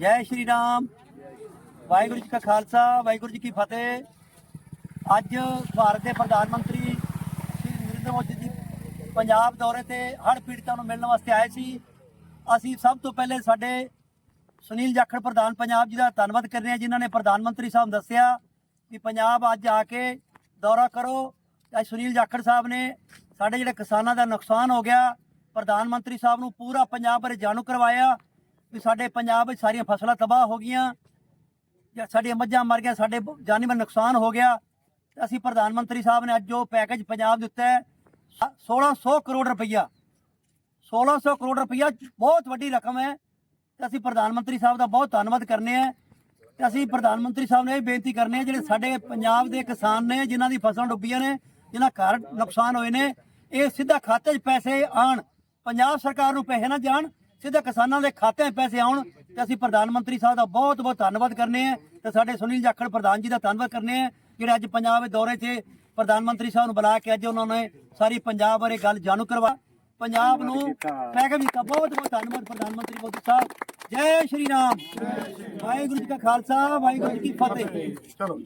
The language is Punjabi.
ਜੈ ਸ਼੍ਰੀ ਰਾਮ। ਵਾਹਿਗੁਰੂ ਜੀ ਕਾ ਖਾਲਸਾ, ਵਾਹਿਗੁਰੂ ਜੀ ਕੀ ਫਤਿਹ। ਅੱਜ ਭਾਰਤ ਦੇ ਪ੍ਰਧਾਨ ਮੰਤਰੀ ਸ਼੍ਰੀ ਨਰਿੰਦਰ ਮੋਦੀ ਜੀ ਪੰਜਾਬ ਦੌਰੇ ਤੇ ਹੜ੍ਹ ਪੀੜਤਾਂ ਨੂੰ ਮਿਲਣ ਵਾਸਤੇ ਆਏ ਸੀ। ਅਸੀਂ ਸਭ ਤੋਂ ਪਹਿਲੇ ਸਾਡੇ ਸੁਨੀਲ ਜਾਖੜ, ਪ੍ਰਧਾਨ ਪੰਜਾਬ ਜੀ ਦਾ ਧੰਨਵਾਦ ਕਰਦੇ ਹਾਂ, ਜਿਨ੍ਹਾਂ ਨੇ ਪ੍ਰਧਾਨ ਮੰਤਰੀ ਸਾਹਿਬ ਨੂੰ ਦੱਸਿਆ ਕਿ ਪੰਜਾਬ ਅੱਜ ਆ ਕੇ ਦੌਰਾ ਕਰੋ। ਅੱਜ ਸੁਨੀਲ ਜਾਖੜ ਸਾਹਿਬ ਨੇ ਸਾਡੇ ਜਿਹੜੇ ਕਿਸਾਨਾਂ ਦਾ ਨੁਕਸਾਨ ਹੋ ਗਿਆ, ਪ੍ਰਧਾਨ ਮੰਤਰੀ ਸਾਹਿਬ ਨੂੰ ਪੂਰਾ ਪੰਜਾਬ ਬਾਰੇ ਜਾਣੂ ਕਰਵਾਇਆ। ਵੀ ਸਾਡੇ ਪੰਜਾਬ ਵਿੱਚ ਸਾਰੀਆਂ ਫਸਲਾਂ ਤਬਾਹ ਹੋ ਗਈਆਂ ਜਾਂ ਸਾਡੀਆਂ ਮੱਝਾਂ ਮਰ ਗਈਆਂ ਸਾਡੇ ਬ- ਨੁਕਸਾਨ ਹੋ ਗਿਆ। ਤੇ ਅਸੀਂ ਪ੍ਰਧਾਨ ਮੰਤਰੀ ਸਾਹਿਬ ਨੇ ਅੱਜ ਜੋ ਪੈਕੇਜ ਪੰਜਾਬ ਦਿੱਤਾ ਉੱਤੇ ਹੈ, ਸ- 1600 ਕਰੋੜ ਰੁਪਈਆ 1600 ਕਰੋੜ ਰੁਪਈਆ ਬਹੁਤ ਵੱਡੀ ਰਕਮ ਹੈ। ਤੇ ਅਸੀਂ ਪ੍ਰਧਾਨ ਮੰਤਰੀ ਸਾਹਿਬ ਦਾ ਬਹੁਤ ਧੰਨਵਾਦ ਕਰਨੇ ਆ। ਤੇ ਅਸੀਂ ਪ੍ਰਧਾਨ ਮੰਤਰੀ ਸਾਹਿਬ ਨੂੰ ਇਹ ਬੇਨਤੀ ਕਰਨੇ ਆ ਜਿਹੜੇ ਸਾਡੇ ਪੰਜਾਬ ਦੇ ਕਿਸਾਨ ਨੇ ਜਿਨ੍ਹਾਂ ਦੀ ਫਸਲਾਂ ਡੁੱਬੀਆਂ ਨੇ ਜਿਨ੍ਹਾਂ ਘਰ ਨੁਕਸਾਨ ਹੋਏ ਨੇ ਇਹ ਸਿੱਧਾ ਖਾਤੇ 'ਚ ਪੈਸੇ ਆਣ ਪੰਜਾਬ ਸਰਕਾਰ ਨੂੰ ਪੈਸੇ ਨਾ ਜਾਣ ਸਿੱਧਾ ਕਿਸਾਨਾਂ ਦੇ ਖਾਤਿਆਂ 'ਚ ਪੈਸੇ ਆਉਣ ਤੇ ਅਸੀਂ ਪ੍ਰਧਾਨ ਮੰਤਰੀ ਸਾਹਿਬ ਦਾ ਬਹੁਤ ਬਹੁਤ ਧੰਨਵਾਦ ਕਰਨੇ ਆ ਤੇ ਸਾਡੇ ਸੁਨੀਲ ਜਾਖੜ ਪ੍ਰਧਾਨ ਜੀ ਦਾ ਧੰਨਵਾਦ ਕਰਨੇ ਆ, ਜਿਹੜੇ ਅੱਜ ਪੰਜਾਬ ਦੇ ਦੌਰੇ 'ਤੇ ਪ੍ਰਧਾਨ ਮੰਤਰੀ ਸਾਹਿਬ ਨੂੰ ਬੁਲਾ ਕੇ ਅੱਜ ਉਹਨਾਂ ਨੇ ਸਾਰੀ ਪੰਜਾਬ ਬਾਰੇ ਗੱਲ ਜਾਣੂ ਕਰਵਾ ਪੰਜਾਬ ਨੂੰ ਪੈਕੇਜ ਦਿੱਤਾ ਬਹੁਤ ਬਹੁਤ ਧੰਨਵਾਦ ਪ੍ਰਧਾਨ ਮੰਤਰੀ ਮੋਦੀ ਸਾਹਿਬ। ਜੈ ਸ਼੍ਰੀ ਰਾਮ। ਵਾਹਿਗੁਰੂ ਜੀ ਕਾ ਖਾਲਸਾ, ਵਾਹਿਗੁਰੂ ਜੀ ਕੀ ਫਤਿਹ। ਚਲੋ।